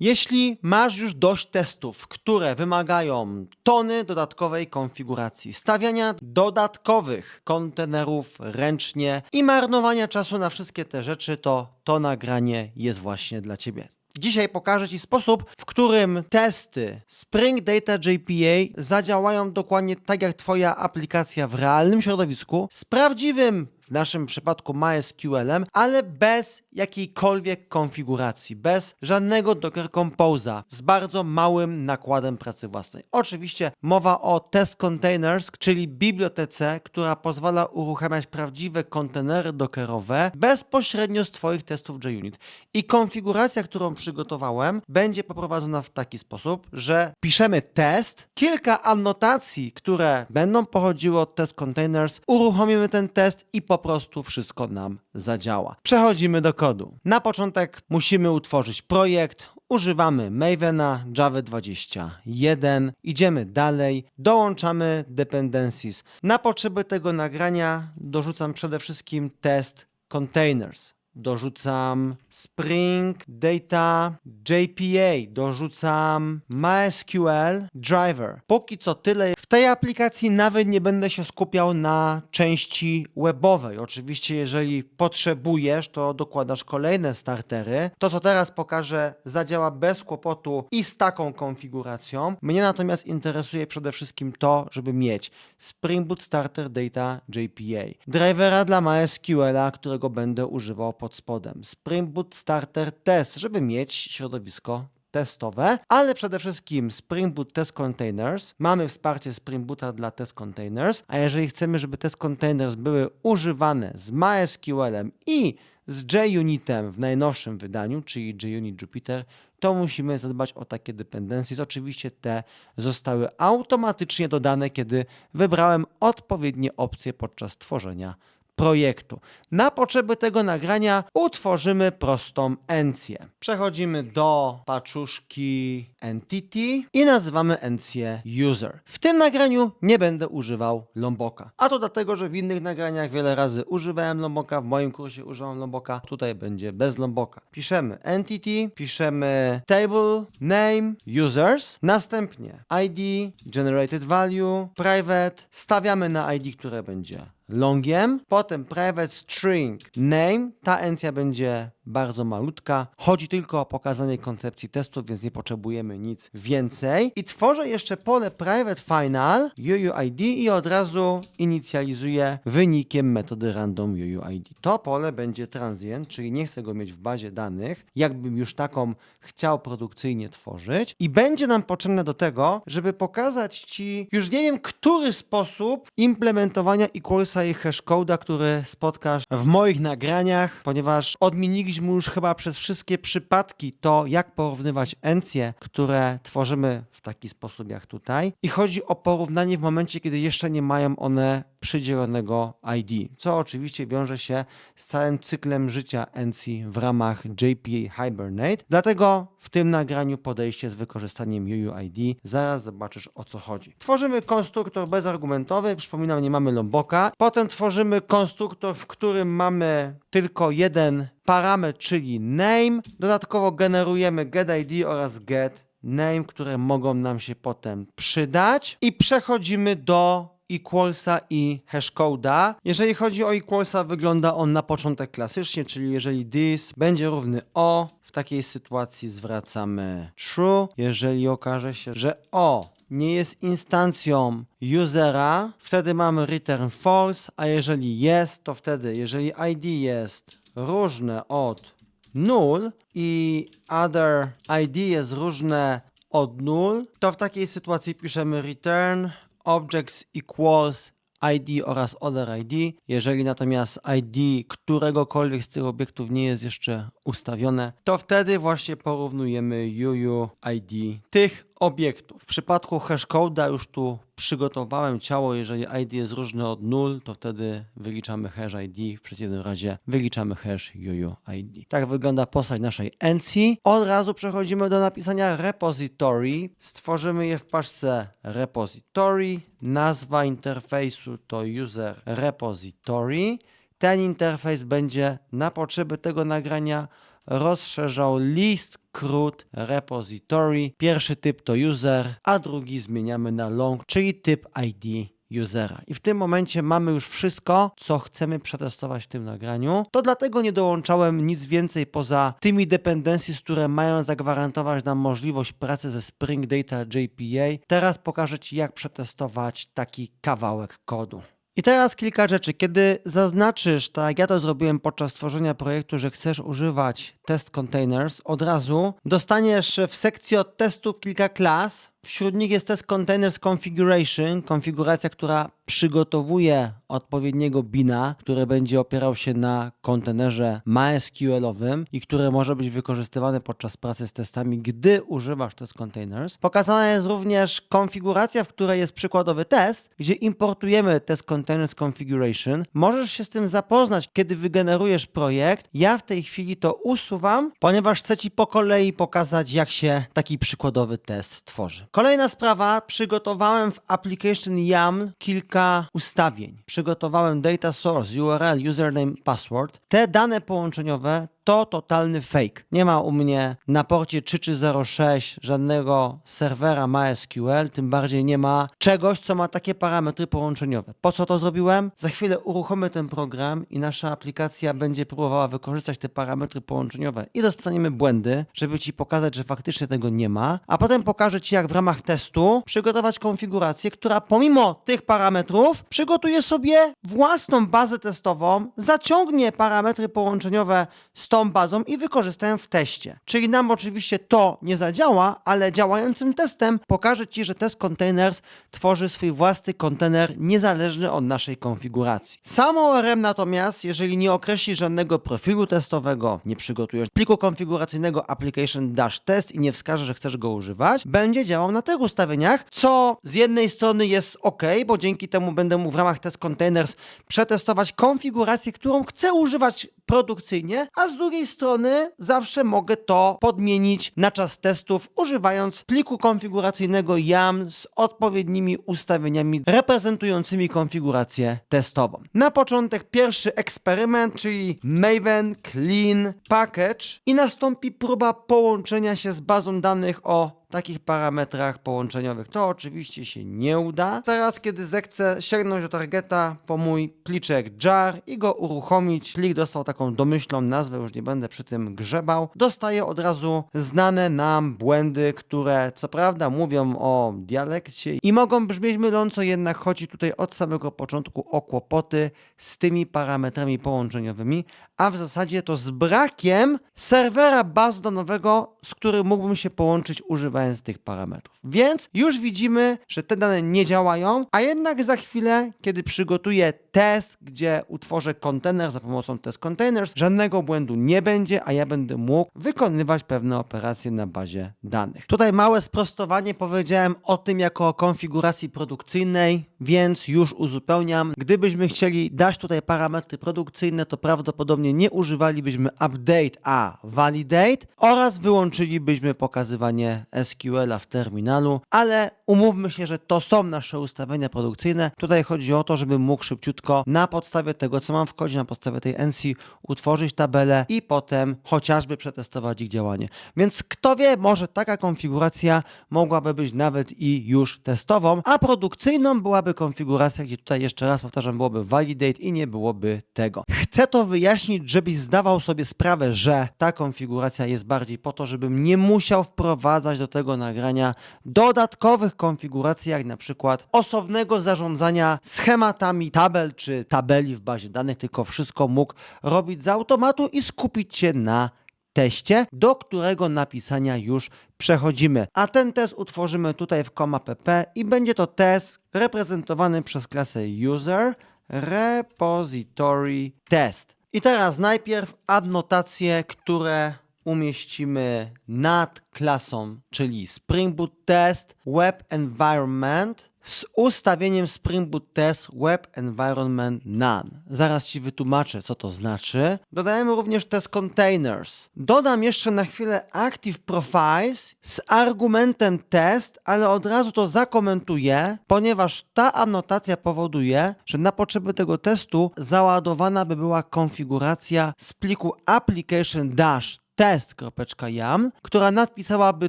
Jeśli masz już dość testów, które wymagają tony dodatkowej konfiguracji, stawiania dodatkowych kontenerów ręcznie i marnowania czasu na wszystkie te rzeczy, to to nagranie jest właśnie dla Ciebie. Dzisiaj pokażę Ci sposób, w którym testy Spring Data JPA zadziałają dokładnie tak jak Twoja aplikacja w realnym środowisku z prawdziwym w naszym przypadku MySQL-em, ale bez jakiejkolwiek konfiguracji, bez żadnego Docker Compose'a, z bardzo małym nakładem pracy własnej. Oczywiście mowa o Test Containers, czyli bibliotece, która pozwala uruchamiać prawdziwe kontenery dockerowe bezpośrednio z Twoich testów JUnit. I konfiguracja, którą przygotowałem, będzie poprowadzona w taki sposób, że piszemy test, kilka anotacji, które będą pochodziły od Test Containers, uruchomimy ten test i po prostu wszystko nam zadziała. Przechodzimy do kodu. Na początek musimy utworzyć projekt. Używamy Mavena Java 21. Idziemy dalej. Dołączamy dependencies. Na potrzeby tego nagrania dorzucam przede wszystkim test containers. Dorzucam Spring Data JPA, dorzucam MySQL Driver. Póki co tyle. W tej aplikacji nawet nie będę się skupiał na części webowej. Oczywiście, jeżeli potrzebujesz, to dokładasz kolejne startery. To, co teraz pokażę, zadziała bez kłopotu i z taką konfiguracją. Mnie natomiast interesuje przede wszystkim to, żeby mieć Spring Boot Starter Data JPA, drivera dla MySQL-a, którego będę używał pod spodem, Spring Boot Starter Test, żeby mieć środowisko testowe, ale przede wszystkim Spring Boot Test Containers. Mamy wsparcie Spring Boota dla Test Containers, a jeżeli chcemy, żeby Test Containers były używane z MySQL-em i z JUnitem w najnowszym wydaniu, czyli JUnit Jupyter, to musimy zadbać o takie dependencje. Oczywiście te zostały automatycznie dodane, kiedy wybrałem odpowiednie opcje podczas tworzenia projektu. Na potrzeby tego nagrania utworzymy prostą encję. Przechodzimy do paczuszki entity i nazywamy encję user. W tym nagraniu nie będę używał Lomboka. A to dlatego, że w innych nagraniach wiele razy używałem Lomboka, w moim kursie używam Lomboka, tutaj będzie bez Lomboka. Piszemy entity, piszemy table, name, users, następnie ID, generated value, private, stawiamy na ID, które będzie longiem, potem private string name, ta encja będzie bardzo malutka, chodzi tylko o pokazanie koncepcji testów, więc nie potrzebujemy nic więcej. I tworzę jeszcze pole private final UUID i od razu inicjalizuję wynikiem metody random UUID. To pole będzie transient, czyli nie chcę go mieć w bazie danych, jakbym już taką chciał produkcyjnie tworzyć. I będzie nam potrzebne do tego, żeby pokazać Ci już nie wiem, który sposób implementowania equalsa i hashcode'a, który spotkasz w moich nagraniach, ponieważ odmieniliśmy już chyba przez wszystkie przypadki to, jak porównywać encje, które tworzymy w taki sposób jak tutaj. I chodzi o porównanie w momencie, kiedy jeszcze nie mają one przydzielonego ID, co oczywiście wiąże się z całym cyklem życia encji w ramach JPA Hibernate. Dlatego w tym nagraniu podejście z wykorzystaniem UUID. Zaraz zobaczysz o co chodzi. Tworzymy konstruktor bezargumentowy, przypominam, nie mamy lomboka. Potem tworzymy konstruktor, w którym mamy tylko jeden parametr, czyli name. Dodatkowo generujemy getID oraz get name, które mogą nam się potem przydać. I przechodzimy do equalsa i hashcode'a. Jeżeli chodzi o equalsa, wygląda on na początek klasycznie, czyli jeżeli this będzie równy o, w takiej sytuacji zwracamy true. Jeżeli okaże się, że o nie jest instancją usera, wtedy mamy return false, a jeżeli jest, to wtedy, jeżeli ID jest różne od null i other ID jest różne od null, to w takiej sytuacji piszemy return objects equals ID oraz other ID. Jeżeli natomiast ID któregokolwiek z tych obiektów nie jest jeszcze ustawione, to wtedy właśnie porównujemy UUID tych obiektów. W przypadku hashcode'a już tu przygotowałem ciało, jeżeli ID jest różne od 0, to wtedy wyliczamy hash ID, w przeciwnym razie wyliczamy hash UUID. Tak wygląda postać naszej encji. Od razu przechodzimy do napisania repository. Stworzymy je w paczce repository. Nazwa interfejsu to user repository. Ten interfejs będzie na potrzeby tego nagrania rozszerzał list CRUD repository. Pierwszy typ to user, a drugi zmieniamy na long, czyli typ ID usera. I w tym momencie mamy już wszystko, co chcemy przetestować w tym nagraniu. To dlatego nie dołączałem nic więcej poza tymi dependencies, które mają zagwarantować nam możliwość pracy ze Spring Data JPA. Teraz pokażę Ci, jak przetestować taki kawałek kodu. I teraz kilka rzeczy. Kiedy zaznaczysz, tak jak ja to zrobiłem podczas tworzenia projektu, że chcesz używać test containers, od razu dostaniesz w sekcji od testów kilka klas. Wśród nich jest test containers configuration, konfiguracja, która przygotowuje odpowiedniego bina, który będzie opierał się na kontenerze MySQL-owym i które może być wykorzystywane podczas pracy z testami, gdy używasz test containers. Pokazana jest również konfiguracja, w której jest przykładowy test, gdzie importujemy test containers configuration. Możesz się z tym zapoznać, kiedy wygenerujesz projekt. Ja w tej chwili to usuwam, ponieważ chcę Ci po kolei pokazać, jak się taki przykładowy test tworzy. Kolejna sprawa, przygotowałem w application YAML kilka ustawień. Przygotowałem data source, URL, username, password. Te dane połączeniowe to totalny fake. Nie ma u mnie na porcie 3306 żadnego serwera MySQL, tym bardziej nie ma czegoś, co ma takie parametry połączeniowe. Po co to zrobiłem? Za chwilę uruchomię ten program i nasza aplikacja będzie próbowała wykorzystać te parametry połączeniowe i dostaniemy błędy, żeby Ci pokazać, że faktycznie tego nie ma, a potem pokażę Ci, jak w ramach testu przygotować konfigurację, która pomimo tych parametrów przygotuje sobie własną bazę testową, zaciągnie parametry połączeniowe z bazą i wykorzystałem w teście. Czyli nam oczywiście to nie zadziała, ale działającym testem pokaże Ci, że test containers tworzy swój własny kontener niezależny od naszej konfiguracji. Samo ORM natomiast, jeżeli nie określi żadnego profilu testowego, nie przygotujesz pliku konfiguracyjnego application dash test i nie wskaże, że chcesz go używać, będzie działał na tych ustawieniach, co z jednej strony jest ok, bo dzięki temu będę mógł w ramach test containers przetestować konfigurację, którą chcę używać produkcyjnie, a z drugiej strony zawsze mogę to podmienić na czas testów, używając pliku konfiguracyjnego YAML z odpowiednimi ustawieniami reprezentującymi konfigurację testową. Na początek pierwszy eksperyment, czyli Maven Clean Package i nastąpi próba połączenia się z bazą danych o takich parametrach połączeniowych. To oczywiście się nie uda. Teraz, kiedy zechcę sięgnąć do targeta po mój pliczek jar i go uruchomić, plik dostał taką domyślną nazwę, już nie będę przy tym grzebał, dostaję od razu znane nam błędy, które co prawda mówią o dialekcie i mogą brzmieć myląco, jednak chodzi tutaj od samego początku o kłopoty z tymi parametrami połączeniowymi, a w zasadzie to z brakiem serwera baz danowego, z którym mógłbym się połączyć używając tych parametrów. Więc już widzimy, że te dane nie działają, a jednak za chwilę, kiedy przygotuję test, gdzie utworzę kontener za pomocą test containers, żadnego błędu nie będzie, a ja będę mógł wykonywać pewne operacje na bazie danych. Tutaj małe sprostowanie powiedziałem o tym jako o konfiguracji produkcyjnej, więc już uzupełniam. Gdybyśmy chcieli dać tutaj parametry produkcyjne, to prawdopodobnie nie używalibyśmy update, a validate oraz wyłączylibyśmy pokazywanie SQL-a w terminalu, ale umówmy się, że to są nasze ustawienia produkcyjne. Tutaj chodzi o to, żebym mógł szybciutko na podstawie tego, co mam w kodzie, na podstawie tej NC utworzyć tabelę i potem chociażby przetestować ich działanie. Więc kto wie, może taka konfiguracja mogłaby być nawet i już testową, a produkcyjną byłaby konfiguracja, gdzie tutaj jeszcze raz powtarzam, byłoby validate i nie byłoby tego. Chcę to wyjaśnić, żebyś zdawał sobie sprawę, że ta konfiguracja jest bardziej po to, żebym nie musiał wprowadzać do tego nagrania dodatkowych konfiguracji, jak na przykład osobnego zarządzania schematami tabel czy tabeli w bazie danych, tylko wszystko mógł robić z automatu i skupić się na teście, do którego napisania już przechodzimy. A ten test utworzymy tutaj w COMA.pp i będzie to test reprezentowany przez klasę user repository test. I teraz najpierw adnotacje, które umieścimy nad klasą, czyli Spring Boot Test Web Environment z ustawieniem Spring Boot Test Web Environment None. Zaraz Ci wytłumaczę, co to znaczy. Dodajemy również test containers. Dodam jeszcze na chwilę Active Profiles z argumentem test, ale od razu to zakomentuję, ponieważ ta anotacja powoduje, że na potrzeby tego testu załadowana by była konfiguracja z pliku application dash test.yaml, która nadpisałaby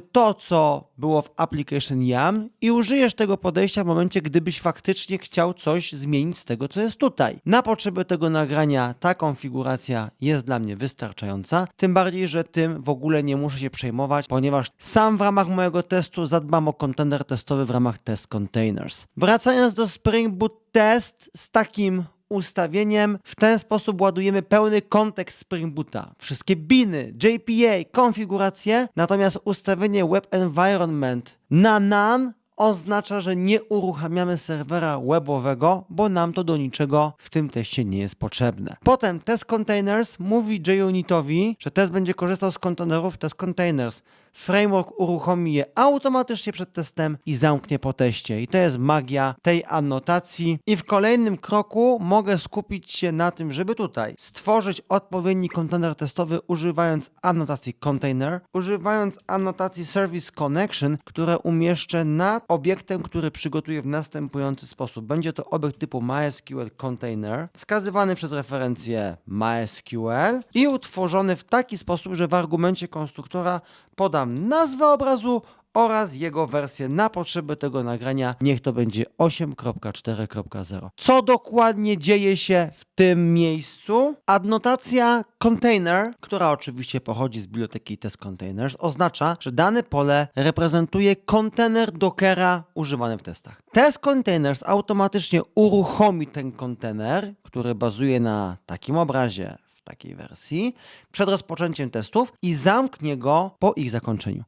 to, co było w application YAML i użyjesz tego podejścia w momencie, gdybyś faktycznie chciał coś zmienić z tego, co jest tutaj. Na potrzeby tego nagrania ta konfiguracja jest dla mnie wystarczająca, tym bardziej, że tym w ogóle nie muszę się przejmować, ponieważ sam w ramach mojego testu zadbam o kontener testowy w ramach test containers. Wracając do Spring Boot Test z takim ustawieniem. W ten sposób ładujemy pełny kontekst Spring Boota. Wszystkie biny, JPA, konfiguracje, natomiast ustawienie Web Environment na none oznacza, że nie uruchamiamy serwera webowego, bo nam to do niczego w tym teście nie jest potrzebne. Potem test containers mówi JUnitowi, że test będzie korzystał z kontenerów test containers. Framework uruchomi je automatycznie przed testem i zamknie po teście. I to jest magia tej anotacji. I w kolejnym kroku mogę skupić się na tym, żeby tutaj stworzyć odpowiedni kontener testowy używając anotacji container, używając anotacji service connection, które umieszczę nad obiektem, który przygotuję w następujący sposób. Będzie to obiekt typu MySQL container, wskazywany przez referencję MySQL i utworzony w taki sposób, że w argumencie konstruktora podam nazwę obrazu oraz jego wersję na potrzeby tego nagrania. Niech to będzie 8.4.0. Co dokładnie dzieje się w tym miejscu? Adnotacja container, która oczywiście pochodzi z biblioteki test containers, oznacza, że dane pole reprezentuje kontener Dockera używany w testach. Test containers automatycznie uruchomi ten kontener, który bazuje na takim obrazie takiej wersji przed rozpoczęciem testów i zamknie go po ich zakończeniu.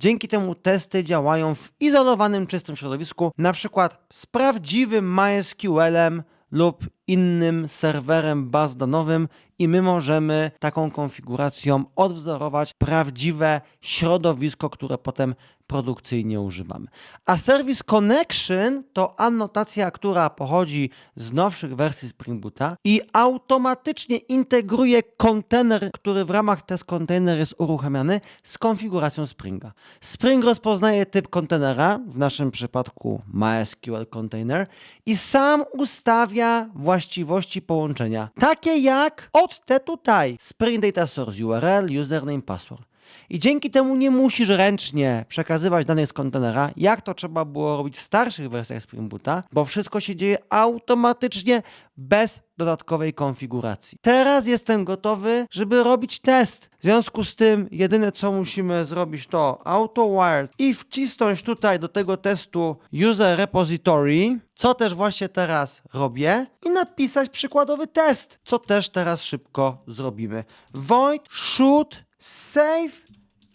Dzięki temu testy działają w izolowanym, czystym środowisku, na przykład z prawdziwym MySQL-em lub innym serwerem baz danowym i my możemy taką konfiguracją odwzorować prawdziwe środowisko, które potem produkcyjnie używamy. A Service Connection to anotacja, która pochodzi z nowszych wersji Spring Boota i automatycznie integruje kontener, który w ramach test container jest uruchamiany z konfiguracją Springa. Spring rozpoznaje typ kontenera, w naszym przypadku MySQL Container i sam ustawia właściwości połączenia, takie jak od te tutaj Spring Data Source URL, username, password. I dzięki temu nie musisz ręcznie przekazywać danych z kontenera, jak to trzeba było robić w starszych wersjach Spring Boota, bo wszystko się dzieje automatycznie bez dodatkowej konfiguracji. Teraz jestem gotowy, żeby robić test. W związku z tym jedyne co musimy zrobić to AutoWired i wcisnąć tutaj do tego testu user repository, co też właśnie teraz robię i napisać przykładowy test, co też teraz szybko zrobimy. Void should save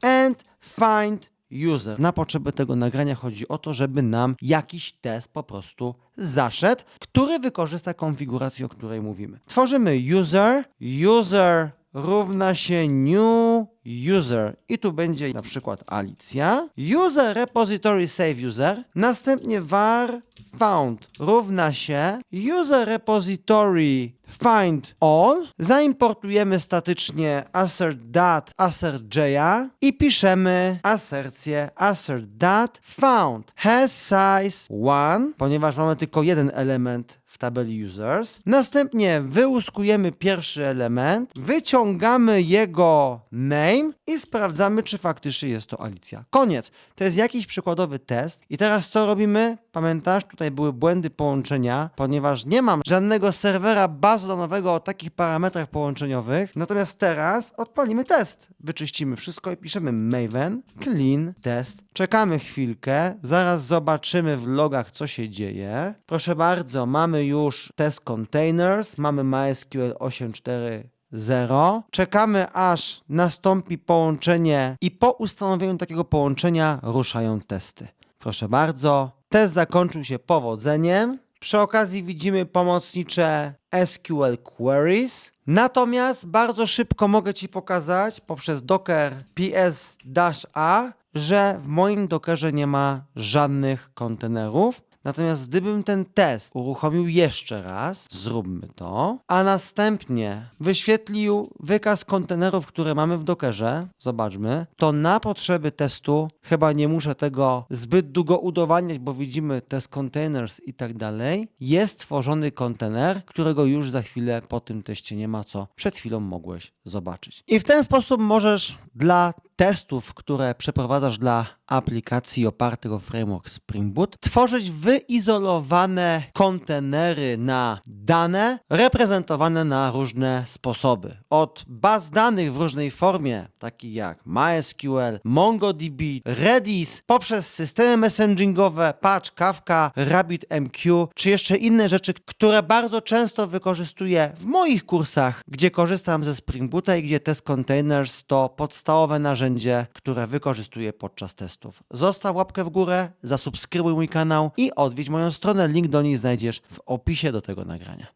and find user. Na potrzeby tego nagrania chodzi o to, żeby nam jakiś test po prostu zaszedł, który wykorzysta konfigurację, o której mówimy. Tworzymy user, user równa się new user. I tu będzie na przykład Alicja. User repository save user, następnie var found. Równa się user repository find all. Zaimportujemy statycznie assert dat assert j'a i piszemy asercję assert dat found. Has size 1, ponieważ mamy tylko jeden element w tabeli users. Następnie wyłuskujemy pierwszy element, wyciągamy jego name i sprawdzamy, czy faktycznie jest to Alicja. Koniec. To jest jakiś przykładowy test. I teraz co robimy? Pamiętasz, tutaj były błędy połączenia, ponieważ nie mam żadnego serwera bazowego o takich parametrach połączeniowych. Natomiast teraz odpalimy test. Wyczyścimy wszystko i piszemy maven clean test. Czekamy chwilkę, zaraz zobaczymy w logach, co się dzieje. Proszę bardzo, mamy już test containers, mamy MySQL 8.4 0. Czekamy aż nastąpi połączenie i po ustanowieniu takiego połączenia ruszają testy. Proszę bardzo. Test zakończył się powodzeniem. Przy okazji widzimy pomocnicze SQL Queries. Natomiast bardzo szybko mogę Ci pokazać poprzez docker ps-a, że w moim dockerze nie ma żadnych kontenerów. Natomiast gdybym ten test uruchomił jeszcze raz, zróbmy to, a następnie wyświetlił wykaz kontenerów, które mamy w Dockerze, zobaczmy, to na potrzeby testu chyba nie muszę tego zbyt długo udowadniać, bo widzimy test containers i tak dalej. Jest tworzony kontener, którego już za chwilę po tym teście nie ma, co przed chwilą mogłeś zobaczyć. I w ten sposób możesz dla testów, które przeprowadzasz dla aplikacji opartych o framework Spring Boot, tworzyć wyizolowane kontenery na dane reprezentowane na różne sposoby. Od baz danych w różnej formie, takich jak MySQL, MongoDB, Redis, poprzez systemy messagingowe, Patch, Kafka, RabbitMQ, czy jeszcze inne rzeczy, które bardzo często wykorzystuję w moich kursach, gdzie korzystam ze Spring Boota i gdzie Test Containers to podstawowe narzędzie, które wykorzystuję podczas testów. Zostaw łapkę w górę, zasubskrybuj mój kanał i odwiedź moją stronę. Link do niej znajdziesz w opisie do tego nagrania.